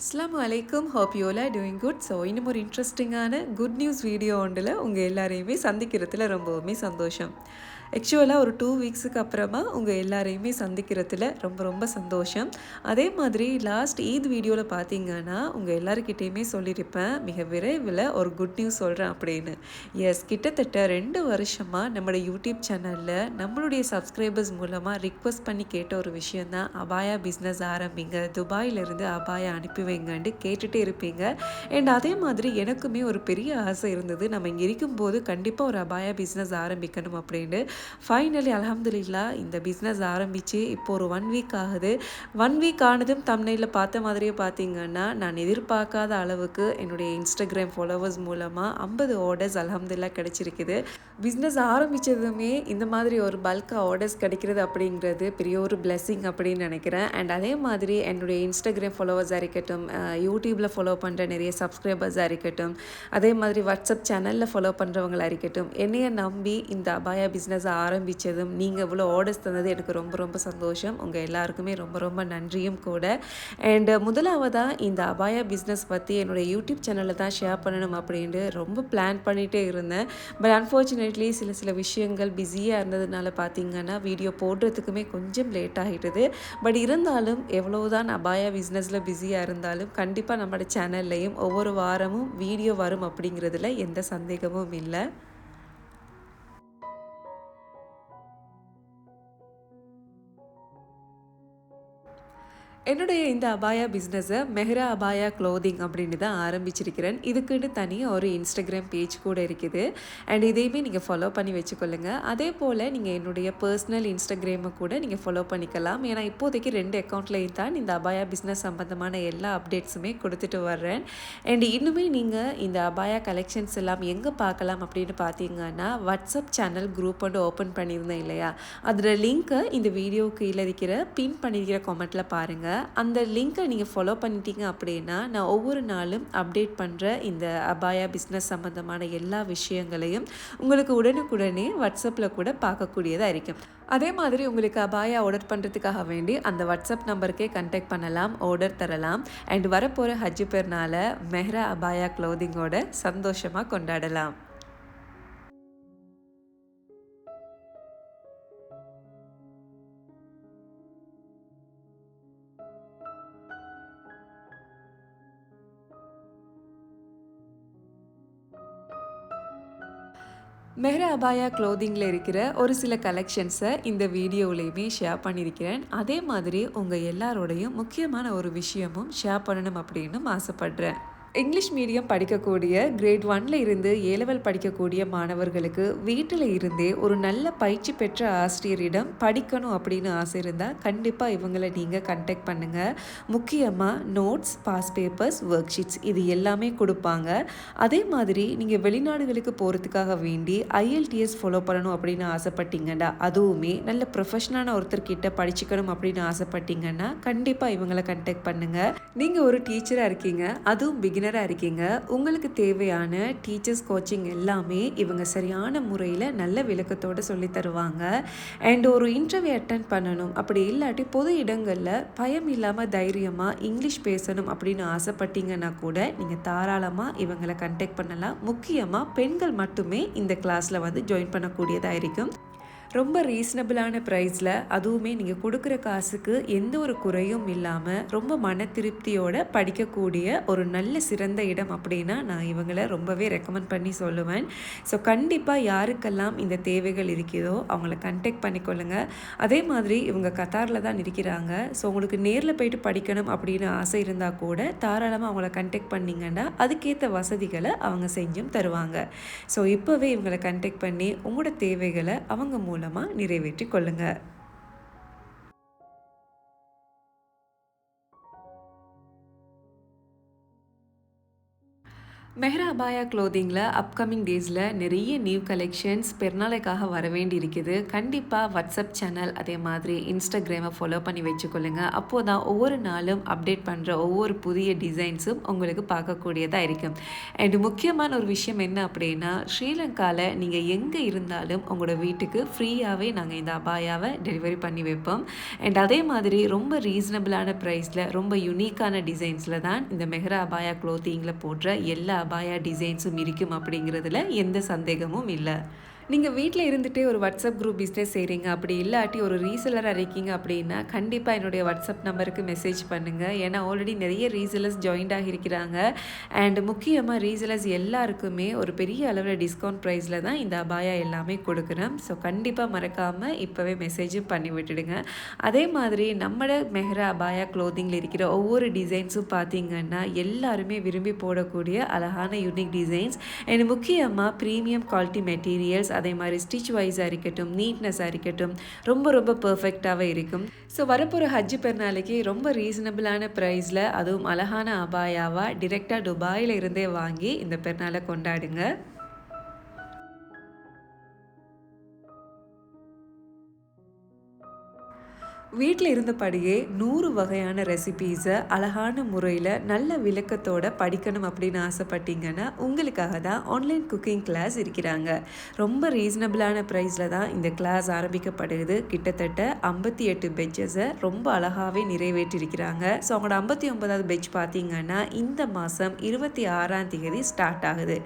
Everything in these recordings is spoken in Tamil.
அஸ்லாம் வலைக்கும் hope you all doing good so இன்னும் ஒரு இன்ட்ரெஸ்டிங்கான குட் நியூஸ் வீடியோ ஒன்றில் உங்கள் எல்லாரையுமே சந்திக்கிறதுல ரொம்பவுமே சந்தோஷம். ஆக்சுவலாக ஒரு டூ வீக்ஸுக்கு அப்புறமா உங்கள் எல்லாரையுமே சந்திக்கிறதுல ரொம்ப ரொம்ப சந்தோஷம். அதே மாதிரி லாஸ்ட் ஈத் வீடியோவில் பார்த்தீங்கன்னா உங்கள் எல்லாருக்கிட்டேயுமே சொல்லியிருப்பேன் மிக விரைவில் ஒரு குட் நியூஸ் சொல்கிறேன் அப்படின்னு. எஸ் கிட்டத்தட்ட ரெண்டு வருஷமாக நம்மளோட யூடியூப் சேனலில் நம்மளுடைய சப்ஸ்கிரைபர்ஸ் மூலமாக ரிக்வஸ்ட் பண்ணி கேட்ட ஒரு விஷயந்தான் அபாயா பிஸ்னஸ் ஆரம்பிங்க. துபாயிலிருந்து அபாயா அனுப்பி வைங்கன்ட்டு கேட்டுகிட்டே இருப்பீங்க. அண்ட் அதே மாதிரி எனக்குமே ஒரு பெரிய ஆசை இருந்தது. நம்ம இங்கே இருக்கும்போது கண்டிப்பாக ஒரு அபாயா பிஸ்னஸ் ஆரம்பிக்கணும் அப்படின்னு ஃபைனலி அலமதுல்லா இந்த பிஸ்னஸ் ஆரம்பித்து இப்போ ஒரு ஒன் வீக் ஆகுது. ஒன் வீக் ஆனதும் தமிழில் பார்த்த மாதிரியே பார்த்தீங்கன்னா நான் எதிர்பார்க்காத அளவுக்கு என்னுடைய இன்ஸ்டாகிராம் ஃபாலோவர்ஸ் மூலமாக ஐம்பது ஆர்டர்ஸ் அலமதுல்லா கிடச்சிருக்குது. பிஸ்னஸ் ஆரம்பித்ததுமே இந்த மாதிரி ஒரு பல்காக ஆர்டர்ஸ் கிடைக்கிறது அப்படிங்கிறது பெரிய ஒரு பிளெஸ்ஸிங் அப்படின்னு நினைக்கிறேன். அண்ட் அதே மாதிரி என்னுடைய இன்ஸ்டாகிராம் ஃபாலோவர்ஸாக இருக்கட்டும் யூடியூப்பில் ஃபாலோ பண்ணுற நிறைய சப்ஸ்கிரைபர்ஸாக இருக்கட்டும் அதே மாதிரி வாட்ஸ்அப் சேனலில் ஃபாலோ பண்ணுறவங்களாக இருக்கட்டும் என்னையை நம்பி இந்த அபாயா பிஸ்னஸை ஆரம்பித்ததும் நீங்கள் இவ்வளோ ஆர்டர்ஸ் தந்தது எனக்கு ரொம்ப ரொம்ப சந்தோஷம். உங்கள் எல்லாருக்குமே ரொம்ப ரொம்ப நன்றியும் கூட. அண்டு முதலாவதாக இந்த அபாயா பிஸ்னஸ் பற்றி என்னுடைய யூடியூப் சேனலில் தான் ஷேர் பண்ணணும் அப்படின்ட்டு ரொம்ப பிளான் பண்ணிகிட்டே இருந்தேன். பட் அன்ஃபார்ச்சுனேட்லி சில சில விஷயங்கள் பிஸியாக இருந்ததுனால பார்த்தீங்கன்னா வீடியோ போடுறதுக்குமே கொஞ்சம் லேட் ஆகிட்டுது பட் இருந்தாலும் எவ்வளோ தான் அபாயா பிஸ்னஸில் பிஸியாக இருந்தால் இருந்தாலும் கண்டிப்பாக நம்மளோட சேனல்லையும் ஒவ்வொரு வாரமும் வீடியோ வரும் அப்படிங்கிறதுல எந்த சந்தேகமும் இல்லை. என்னுடைய இந்த அபாயா பிஸ்னஸை மெஹ்ரா அபாயா க்ளோதிங் அப்படின்னு தான் ஆரம்பிச்சிருக்கிறேன். இதுக்குன்னு தனியாக ஒரு இன்ஸ்டாகிராம் பேஜ் கூட இருக்குது. அண்ட் இதையுமே நீங்கள் ஃபாலோ பண்ணி வச்சுக்கொள்ளுங்க. அதே போல் நீங்கள் என்னுடைய பர்சனல் இன்ஸ்டாகிராமை கூட நீங்கள் ஃபாலோ பண்ணிக்கலாம். ஏன்னா இப்போதைக்கு ரெண்டு அக்கௌண்ட்லேயும் தான் இந்த அபாயா பிஸ்னஸ் சம்மந்தமான எல்லா அப்டேட்ஸுமே கொடுத்துட்டு வர்றேன். அண்ட் இன்னுமே நீங்கள் இந்த அபாயா கலெக்ஷன்ஸ் எல்லாம் எங்கே பார்க்கலாம் அப்படின்னு பார்த்தீங்கன்னா வாட்ஸ்அப் சேனல் குரூப் வந்து ஓப்பன் பண்ணியிருந்தேன் இல்லையா? அதில் லிங்க்கை இந்த வீடியோ கீழே இருக்கிற பின் பண்ணியிருக்கிற கமெண்ட்டில் பாருங்கள் அந்த லிங்க்கை நீங்கள் ஃபாலோ பண்ணிட்டீங்க அப்படின்னா நான் ஒவ்வொரு நாளும் அப்டேட் பண்ணுற இந்த அபாயா பிஸ்னஸ் சம்மந்தமான எல்லா விஷயங்களையும் உங்களுக்கு உடனுக்குடனே வாட்ஸ்அப்பில் கூட பார்க்கக்கூடியதாக இருக்கும். அதே மாதிரி உங்களுக்கு அபாயா ஆர்டர் பண்ணுறதுக்காக வேண்டி அந்த வாட்ஸ்அப் நம்பருக்கே கண்டெக்ட் பண்ணலாம் ஆர்டர் தரலாம். அண்ட் வரப்போகிற ஹஜ்ஜு பெருநாளை மெஹ்ரா அபாயா க்ளோதிங்கோட சந்தோஷமாக கொண்டாடலாம். மெஹ்ரா அபாயா க்ளோதிங்கில் இருக்கிற ஒரு சில கலெக்ஷன்ஸை இந்த வீடியோவிலையுமே ஷேர் பண்ணியிருக்கிறேன். அதே மாதிரி உங்கள் எல்லாரோடையும் முக்கியமான ஒரு விஷயமும் ஷேர் பண்ணணும் அப்படின்னு ஆசைப்பட்றேன். இங்கிலீஷ் மீடியம் படிக்கக்கூடிய கிரேட் ஒன்ல இருந்து ஏலவல் படிக்கக்கூடிய மாணவர்களுக்கு வீட்டில் இருந்தே ஒரு நல்ல பயிற்சி பெற்ற ஆசிரியரிடம் படிக்கணும் அப்படின்னு ஆசை இருந்தால் கண்டிப்பாக இவங்களை நீங்கள் கண்டெக்ட் பண்ணுங்கள் முக்கியமாக notes past papers worksheets இது எல்லாமே கொடுப்பாங்க. அதே மாதிரி நீங்கள் வெளிநாடுகளுக்கு போகிறதுக்காக வேண்டி ஐஎல்டிஎஸ் ஃபாலோ பண்ணணும் அப்படின்னு ஆசைப்பட்டீங்கன்னா அதுவுமே நல்ல ப்ரொஃபஷனான ஒருத்தர்கிட்ட படிச்சுக்கணும் அப்படின்னு ஆசைப்பட்டீங்கன்னா கண்டிப்பாக இவங்களை கண்டெக்ட் பண்ணுங்கள் நீங்கள் ஒரு டீச்சராக இருக்கீங்க அதுவும் பிகினர் பிகினராக இருக்கீங்க. உங்களுக்கு தேவையான டீச்சர்ஸ் கோச்சிங் எல்லாமே இவங்க சரியான முறையில் நல்ல விளக்கத்தோடு சொல்லி தருவாங்க. அண்ட் ஒரு இன்டர்வியூ அட்டன் பண்ணணும். அப்படி இல்லாட்டி பொது இடங்களில் பயம் இல்லாமல் தைரியமாக இங்கிலீஷ் பேசணும் அப்படின்னு ஆசைப்பட்டீங்கன்னா கூட நீங்கள் தாராளமாக இவங்களை கண்டெக்ட் பண்ணலாம். முக்கியமாக பெண்கள் மட்டுமே இந்த கிளாஸில் வந்து ஜாயின் பண்ணக்கூடியதாக இருக்கும். ரொம்ப ரீசனபிளான ப்ரைஸில் அதுவுமே நீங்கள் கொடுக்குற காசுக்கு எந்த ஒரு குறையும் இல்லாமல் ரொம்ப மன திருப்தியோட படிக்கக்கூடிய ஒரு நல்ல சிறந்த இடம் அப்படின்னா நான் இவங்களை ரொம்பவே ரெக்கமெண்ட் பண்ணி சொல்லுவேன். ஸோ கண்டிப்பாக யாருக்கெல்லாம் இந்த தேவைகள் இருக்கிறதோ அவங்கள கண்டெக்ட் பண்ணிக்கொள்ளுங்க. அதே மாதிரி இவங்க கத்தாரில் தான் இருக்கிறாங்க. ஸோ உங்களுக்கு நேரில் போயிட்டு படிக்கணும் அப்படின்னு ஆசை இருந்தால் கூட தாராளமாக அவங்கள கண்டெக்ட் பண்ணிங்கன்னா அதுக்கேற்ற வசதிகளை அவங்க செஞ்சும் தருவாங்க. ஸோ இப்போவே இவங்களை கண்டெக்ட் பண்ணி உங்களோட தேவைகளை அவங்க மூலம் மூலமாக நிறைவேற்றி கொள்ளுங்கள் மெஹ்ராபாயா க்ளோதிங்கில் அப்கமிங் டேஸில் நிறைய நியூ கலெக்ஷன்ஸ் பெருநாளைக்காக வர வேண்டி இருக்குது கண்டிப்பாக வாட்ஸ்அப் சேனல் அதே மாதிரி இன்ஸ்டாகிராமை ஃபாலோ பண்ணி வச்சுக்கொள்ளுங்க. அப்போ தான் ஒவ்வொரு நாளும் அப்டேட் பண்ணுற ஒவ்வொரு புதிய டிசைன்ஸும் உங்களுக்கு பார்க்கக்கூடியதாக இருக்கும். அண்ட் முக்கியமான ஒரு விஷயம் என்ன அப்படின்னா ஸ்ரீலங்காவில் நீங்கள் எங்கே இருந்தாலும் உங்களோட வீட்டுக்கு ஃப்ரீயாகவே நாங்கள் இந்த அபாயாவை டெலிவரி பண்ணி வைப்போம். அண்ட் அதே மாதிரி ரொம்ப ரீசனபிளான ப்ரைஸில் ரொம்ப யுனிக்கான டிசைன்ஸில் தான் இந்த மெஹ்ரா அபாயா க்ளோத்திங்கில் போடுற எல்லா அபாயா டிசைன்ஸும் இருக்கும் அப்படிங்கிறதுல எந்த சந்தேகமும் இல்லை. நீங்கள் வீட்டில் இருந்துகிட்டே ஒரு வாட்ஸ்அப் குரூப் பிஸ்னஸ் செய்கிறீங்க அப்படி இல்லாட்டி ஒரு ரீசெலராக இருக்கீங்க அப்படின்னா கண்டிப்பாக என்னுடைய வாட்ஸ்அப் நம்பருக்கு மெசேஜ் பண்ணுங்கள் ஏன்னா ஆல்ரெடி நிறைய ரீசெலர்ஸ் ஜாயின்ட் ஆகியிருக்கிறாங்க. அண்ட் முக்கியமாக ரீசெலர்ஸ் எல்லாருக்குமே ஒரு பெரிய அளவில் டிஸ்கவுண்ட் ப்ரைஸில் தான் இந்த அபாயா எல்லாமே கொடுக்குறேன் ஸோ கண்டிப்பாக மறக்காமல் இப்போவே மெசேஜும் பண்ணி விட்டுடுங்க. அதே மாதிரி நம்மளோட மெஹ்ரா அபாயா க்ளோத்திங்கில் இருக்கிற ஒவ்வொரு டிசைன்ஸும் பார்த்தீங்கன்னா எல்லாருமே விரும்பி போடக்கூடிய அழகான யூனிக் டிசைன்ஸ் அண்ட் முக்கியமாக ப்ரீமியம் குவாலிட்டி மெட்டீரியல்ஸ் அதே மாதிரி ஸ்டிச் வைஸாக இருக்கட்டும் நீட்னஸாக இருக்கட்டும் ரொம்ப ரொம்ப பர்ஃபெக்டாகவே இருக்கும். ஸோ வரப்போகிற ஹஜ்ஜு பெருநாளைக்கு ரொம்ப ரீசனபிளான ப்ரைஸில் அதுவும் அழகான அபாயாவாக டிரெக்டாக துபாயில் இருந்தே வாங்கி இந்த பெருநாளை கொண்டாடுங்க. வீட்டில் இருந்தபடியே நூறு வகையான ரெசிபீஸை அழகான முறையில் நல்ல விளக்கத்தோட படிக்கணும் அப்படின்னு ஆசைப்பட்டீங்கன்னா உங்களுக்காக தான் ஆன்லைன் குக்கிங் கிளாஸ் இருக்கிறாங்க. ரொம்ப ரீசனபிளான ப்ரைஸில் தான் இந்த கிளாஸ் ஆரம்பிக்கப்படுது. கிட்டத்தட்ட ஐம்பத்தி எட்டு பெட்சஸை ரொம்ப அழகாகவே நிறைவேற்றிருக்கிறாங்க. ஸோ அவங்களோட ஐம்பத்தி ஒன்பதாவது பெட்ச் பார்த்தீங்கன்னா இந்த மாதம் இருபத்தி ஆறாம் தேதி ஸ்டார்ட் ஆகுது.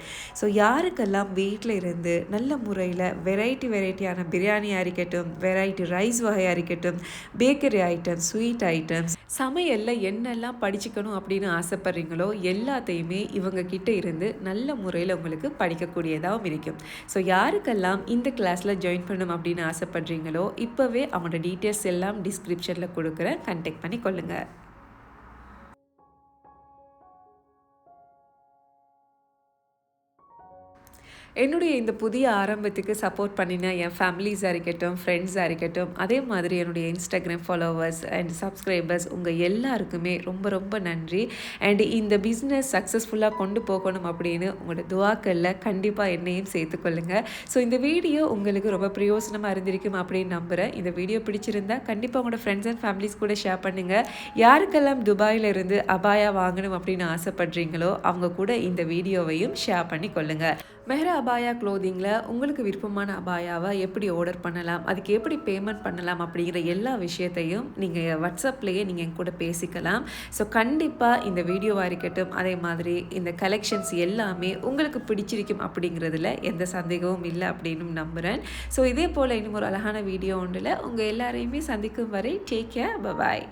ஸோ யாருக்கெல்லாம் வீட்டில் இருந்து நல்ல முறையில் வெரைட்டி வெரைட்டியான பிரியாணியாக இருக்கட்டும் வெரைட்டி ரைஸ் வகையாக இருக்கட்டும் பேக்கரி ஐட்டம்ஸ் ஸ்வீட் ஐட்டம்ஸ் சமையலில் என்னெல்லாம் படிச்சுக்கணும் அப்படின்னு ஆசைப்பட்றீங்களோ எல்லாத்தையுமே இவங்க கிட்ட இருந்து நல்ல முறையில் உங்களுக்கு படிக்கக்கூடியதாகவும் இருக்கும். ஸோ யாருக்கெல்லாம் இந்த கிளாஸில் ஜாயின் பண்ணணும் அப்படின்னு ஆசைப்படுறீங்களோ இப்போவே அவங்களோட டீட்டெயில்ஸ் எல்லாம் டிஸ்கிரிப்ஷனில் கொடுக்குறேன். கண்டெக்ட் பண்ணி கொள்ளுங்கள் என்னுடைய இந்த புதிய ஆரம்பத்துக்கு சப்போர்ட் பண்ணின என் ஃபேமிலிஸாக இருக்கட்டும் ஃப்ரெண்ட்ஸாக இருக்கட்டும் அதே மாதிரி என்னுடைய இன்ஸ்டாகிராம் ஃபாலோவர்ஸ் அண்ட் சப்ஸ்கிரைபர்ஸ் உங்கள் எல்லாருக்குமே ரொம்ப ரொம்ப நன்றி. அண்ட் இந்த பிஸ்னஸ் சக்ஸஸ்ஃபுல்லாக கொண்டு போகணும் அப்படின்னு உங்களோட துவாக்களில் கண்டிப்பாக என்னையும் சேர்த்துக்கொள்ளுங்கள் ஸோ இந்த வீடியோ உங்களுக்கு ரொம்ப பிரயோசனமாக இருந்திருக்கும் அப்படின்னு நம்புகிறேன் இந்த வீடியோ பிடிச்சிருந்தா கண்டிப்பாக உங்களோட ஃப்ரெண்ட்ஸ் அண்ட் ஃபேமிலிஸ் கூட ஷேர் பண்ணுங்கள் யாருக்கெல்லாம் துபாயில் இருந்து அபாயா வாங்கணும் அப்படின்னு ஆசைப்படுறீங்களோ அவங்க கூட இந்த வீடியோவையும் ஷேர் பண்ணி கொள்ளுங்கள் மெஹ்ரா அபாயா க்ளோதிங்கில் உங்களுக்கு விருப்பமான அபாயாவை எப்படி ஆர்டர் பண்ணலாம் அதுக்கு எப்படி பேமெண்ட் பண்ணலாம் அப்படிங்கிற எல்லா விஷயத்தையும் நீங்கள் வாட்ஸ்அப்லேயே நீங்கள் என் கூட பேசிக்கலாம். ஸோ கண்டிப்பாக இந்த வீடியோவாக இருக்கட்டும் அதே மாதிரி இந்த கலெக்ஷன்ஸ் எல்லாமே உங்களுக்கு பிடிச்சிருக்கும் அப்படிங்கிறதுல எந்த சந்தேகமும் இல்லை அப்படின்னு நம்புகிறேன் ஸோ இதே போல் இன்னும் ஒரு அழகான வீடியோ ஒன்றில் உங்கள் எல்லாரையுமே சந்திக்கும் வரை டேக் கேர் பபாய்